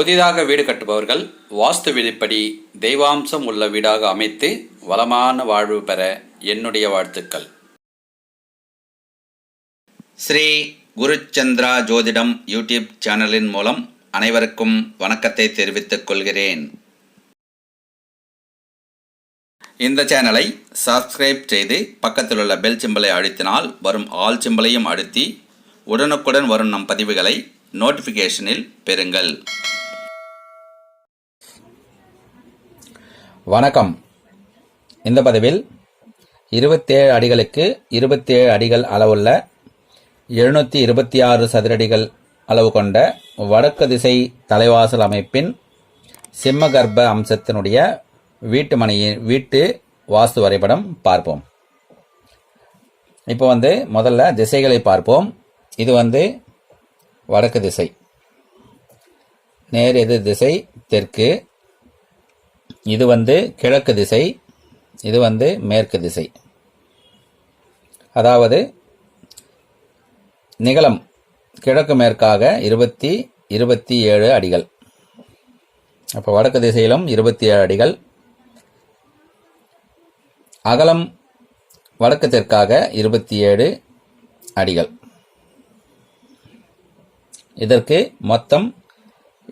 புதிதாக வீடு கட்டுபவர்கள் வாஸ்து விதிப்படி தெய்வாம்சம் உள்ள வீடாக அமைத்து வளமான வாழ்வு பெற என்னுடைய வாழ்த்துக்கள். ஸ்ரீ குருச்சந்திரா ஜோதிடம் யூடியூப் சேனலின் மூலம் அனைவருக்கும் வணக்கத்தை தெரிவித்துக் கொள்கிறேன். இந்த சேனலை சப்ஸ்கிரைப் செய்து பக்கத்தில் உள்ள பெல் சிம்பலை அழுத்தினால் வரும் ஆல் சிம்பலையும் அழுத்தி உடனுக்குடன் வரும் நம் பதிவுகளை நோட்டிஃபிகேஷனில் பெறுங்கள். வணக்கம். இந்த பதிவில் இருபத்தேழு அடிகளுக்கு இருபத்தேழு அடிகள் அளவுள்ள எழுநூற்றி இருபத்தி ஆறு சதுரடிகள் அளவு கொண்ட வடக்கு திசை தலைவாசல் அமைப்பின் சிம்மகர்ப்ப அம்சத்தினுடைய வீட்டு மனையின் வீட்டு வாஸ்து வரைபடம் பார்ப்போம். இப்போ வந்து முதல்ல திசைகளை பார்ப்போம். இது வந்து வடக்கு திசை. நேர் எதிர் திசை தெற்கு இது வந்து கிழக்கு திசை இது வந்து மேற்கு திசை. அதாவது நிகழம் கிழக்கு மேற்காக இருபத்தி இருபத்தி ஏழு அடிகள். அப்போ வடக்கு திசையிலும் இருபத்தி ஏழு அடிகள். அகலம் வடக்கு தெற்காக இருபத்தி ஏழு அடிகள். இதற்கு மொத்தம்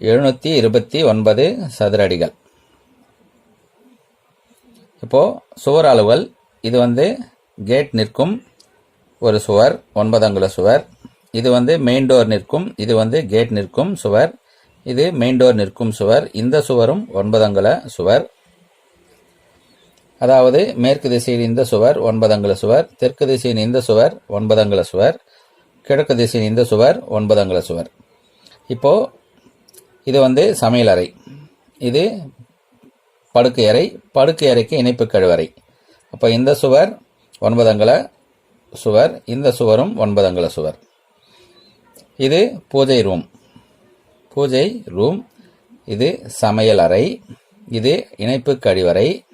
எழுநூற்றி இருபத்தி ஒன்பது சதுர அடிகள். இப்போது சுவர் அலுவல். இது வந்து கேட் நிற்கும் ஒரு சுவர் ஒன்பது அங்குல சுவர். இது வந்து மெயின் டோர் நிற்கும் இது வந்து கேட் நிற்கும் சுவர். இது மெயின் டோர் நிற்கும் சுவர். இந்த சுவரும் ஒன்பது அங்குல சுவர். அதாவது மேற்கு திசையில் இந்த சுவர் ஒன்பது அங்குல சுவர். தெற்கு திசையின் இந்த சுவர் ஒன்பது அங்குல சுவர். கிழக்கு திசையின் இந்த சுவர் ஒன்பது அங்குல சுவர். இப்போது இது வந்து சமையலறை. இது படுக்கை அறை படுக்கை அறைக்கு இணைப்பு கழிவறை. அப்போ இந்த சுவர் ஒன்பது சுவர் இந்த சுவரும் ஒன்பது அங்குல சுவர். இது பூஜை ரூம். பூஜை ரூம். இது சமையல் அறை. இது இணைப்பு கழிவறை.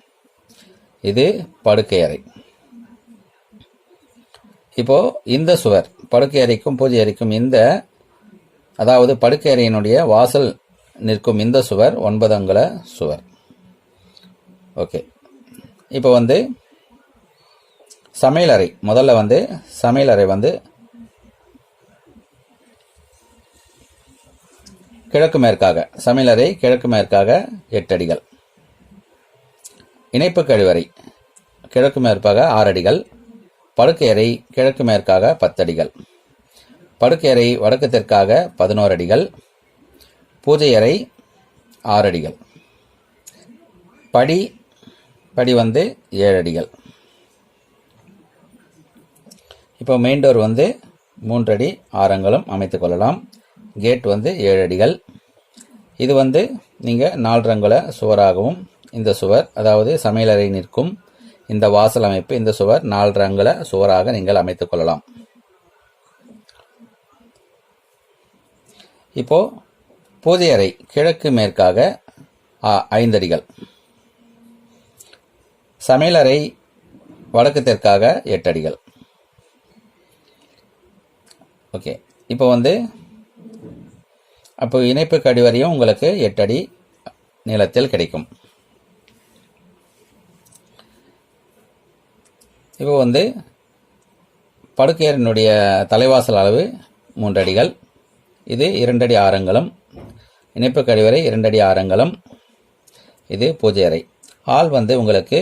இது படுக்கை அறை. இப்போது இந்த சுவர் படுக்கை அறைக்கும் பூஜை அறைக்கும் இந்த அதாவது படுக்கை அறையினுடைய வாசல் நிற்கும் இந்த சுவர் ஒன்பது அங்குல சுவர். ஓகே இப்போ வந்து சமையலறை முதல்ல வந்து சமையலறை வந்து கிழக்கு மேற்காக சமையலறை கிழக்கு மேற்காக எட்டு அடிகள். இணைப்பு கழிவறை கிழக்கு மேற்காக ஆறு அடிகள். படுக்கை அறை கிழக்கு மேற்காக பத்தடிகள் படுக்கை அறை வடக்கு தெற்காக பதினோரு அடிகள். பூஜை அறை ஆறு அடிகள். படி படி வந்து ஏழு அடிகள். இப்போ மெயின் டோர் வந்து மூன்றடி ஆரங்களும் அமைத்து கொள்ளலாம். கேட் வந்து ஏழு அடிகள். இது வந்து நீங்கள் நாலு அங்குல சுவராகவும் இந்த சுவர் அதாவது சமையலறை நிற்கும் இந்த வாசல் அமைப்பு இந்த சுவர் நாலு அங்குல சுவராக நீங்கள் அமைத்துக் கொள்ளலாம். இப்போ பூஜை அறை கிழக்கு மேற்காக ஐந்தடிகள் சமையலறை வடக்கு தெற்காக எட்டு அடிகள். ஓகே இப்போ வந்து அப்போ இணைப்பு கடிவரையும் உங்களுக்கு எட்டடி நீளத்தில் கிடைக்கும். இப்போ வந்து படுக்கையறினுடைய தலைவாசல் அளவு மூன்று அடிகள். இது இரண்டடி ஆரங்களும் இணைப்பு கழிவறை இரண்டடி ஆரங்களும். இது பூஜை அறை. ஹால் வந்து உங்களுக்கு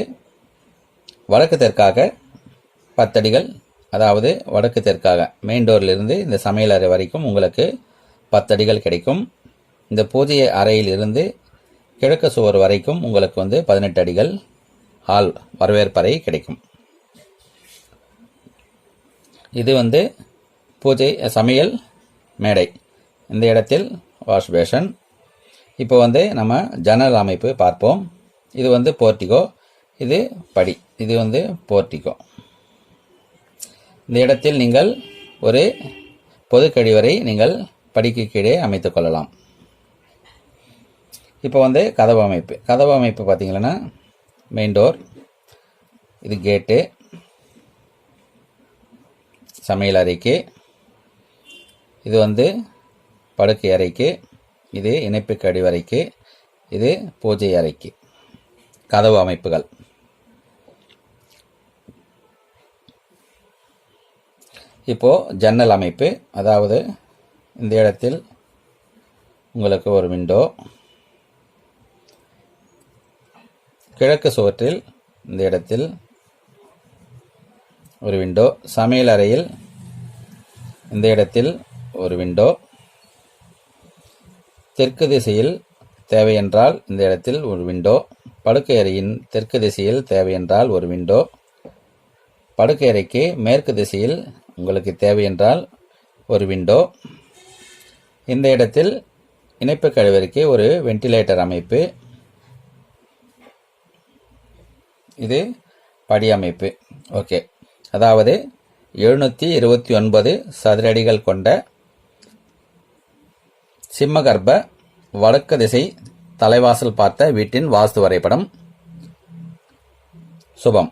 வடக்கு தெற்காக பத்தடிகள் அதாவது வடக்கு தெற்காக மெயின் டோரிலிருந்து இந்த சமையல் அறை வரைக்கும் உங்களுக்கு பத்தடிகள் கிடைக்கும். இந்த பூஜை அறையிலிருந்து கிழக்கு சுவர் வரைக்கும் உங்களுக்கு வந்து பதினெட்டு அடிகள் ஹால் வரவேற்பறை கிடைக்கும். இது வந்து பூஜை சமையல் மேடை. இந்த இடத்தில் வாஷ் பேஷன் இப்போ வந்து நம்ம ஜன்னல் அமைப்பு பார்ப்போம். இது வந்து போர்ட்டிகோ இது படி. இது வந்து போர்ட்டிகோ இந்த இடத்தில் நீங்கள் ஒரு பொது கழிவறை நீங்கள் படிக்கு கீழே அமைத்துக் கொள்ளலாம். இப்போ வந்து கதவு அமைப்பு. கதவு அமைப்பு பார்த்தீங்கன்னா மெயின் டோர் இது கேட்டு சமையல் அறைக்கு இது வந்து படுக்கை அறைக்கு இது இணைப்பு கழிவறைக்கு இது பூஜை அறைக்கு. கதவு அமைப்புகள். இப்போது ஜன்னல் அமைப்பு. அதாவது இந்த இடத்தில் உங்களுக்கு ஒரு விண்டோ கிழக்கு சுவற்றில் இந்த இடத்தில் ஒரு விண்டோ சமையல் அறையில் இந்த இடத்தில் ஒரு விண்டோ தெற்கு திசையில் தேவையென்றால் இந்த இடத்தில் ஒரு விண்டோ படுக்கை அறையின் தெற்கு திசையில் தேவையென்றால் ஒரு விண்டோ படுக்கை அறைக்கு மேற்கு திசையில் உங்களுக்கு தேவையென்றால் ஒரு விண்டோ இந்த இடத்தில் இணைப்பு கழிவறைக்கு ஒரு வென்டிலேட்டர் அமைப்பு. இது படி அமைப்பு. ஓகே அதாவது எழுநூற்றி இருபத்தி ஒன்பது சதுரடிகள் கொண்ட சிம்மகர்ப்ப வடக்கு திசை தலைவாசல் பார்த்த வீட்டின் வாஸ்து வரைபடம். சுபம்.